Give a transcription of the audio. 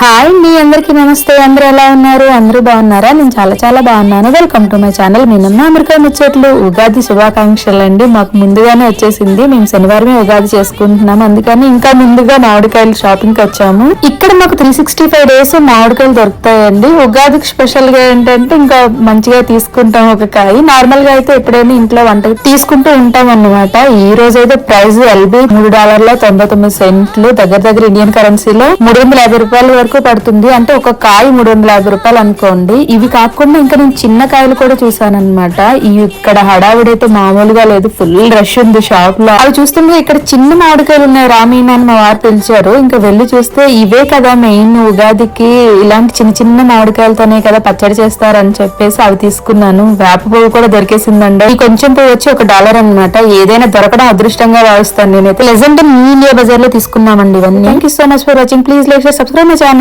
Hi మీ అందరికీ నమస్తే. అందరూ ఎలా ఉన్నారు? అందరూ బాగున్నారా? నేను చాలా చాలా బాగున్నాను. Welcome to my channel మీనమ్మ America ముచ్చట్లు ఉగాది శుభాకాంక్షలు అండి మాకు ముందుగానే వచ్చేసింది. మేము శనివారమే ఉగాది చేసుకుంటున్నాము అందుకని ఇంకా ముందుగా మామిడికాయలు షాపింగ్కి వచ్చాము. ఇక్కడ మాకు త్రీ సిక్స్టీ ఫైవ్ డేస్ మామిడికాయలు దొరుకుతాయండి. ఉగాదికి స్పెషల్గా ఏంటంటే ఇంకా మంచిగా తీసుకుంటాం ఒక కాయ. నార్మల్గా అయితే ఎప్పుడైనా ఇంట్లో వంట తీసుకుంటూ ఉంటాం అన్నమాట. ఈ రోజు అయితే ప్రైస్ ఎల్బీ మూడు డాలర్ల తొంభై తొమ్మిది సెంట్లు. దగ్గర దగ్గర ఇండియన్ కరెన్సీలో మూడు వందల యాభై రూపాయలు వరకు పడుతుంది. అంటే ఒక కాయ మూడు వందల యాభై రూపాయలు అనుకోండి. ఇవి కాకుండా ఇంకా నేను చిన్న కాయలు కూడా చూసాను ఇక్కడ హడావిడి అయితే మామూలుగా లేదు. ఫుల్ రష్ ఉంది షాప్లో. అవి చూస్తుంటే ఇక్కడ చిన్న మామిడికాయలు ఉన్నాయి. రామీణ అని మా వారు పిలిచారు. ఇంకా వెళ్ళి చూస్తే ఇవే కదా మెయిన్ ఉగాదికి ఇలాంటి చిన్న చిన్న మామిడికాయలతోనే కదా పచ్చడి చేస్తారని చెప్పేసి అవి తీసుకున్నాను. వేప పువ్వు కూడా దొరికేసిందండి. ఈ కొంచెం పువ్వు వచ్చి ఒక డాలర్ అన్నమాట. ఏదైనా దొరకడం అదృష్టంగా భావిస్తాను నేనైతే. లెజెండ్ మీ ఇండియా బజార్లో తీసుకున్నామండి ఇవన్నీ. Thank you so much for watching please like subscribe my channel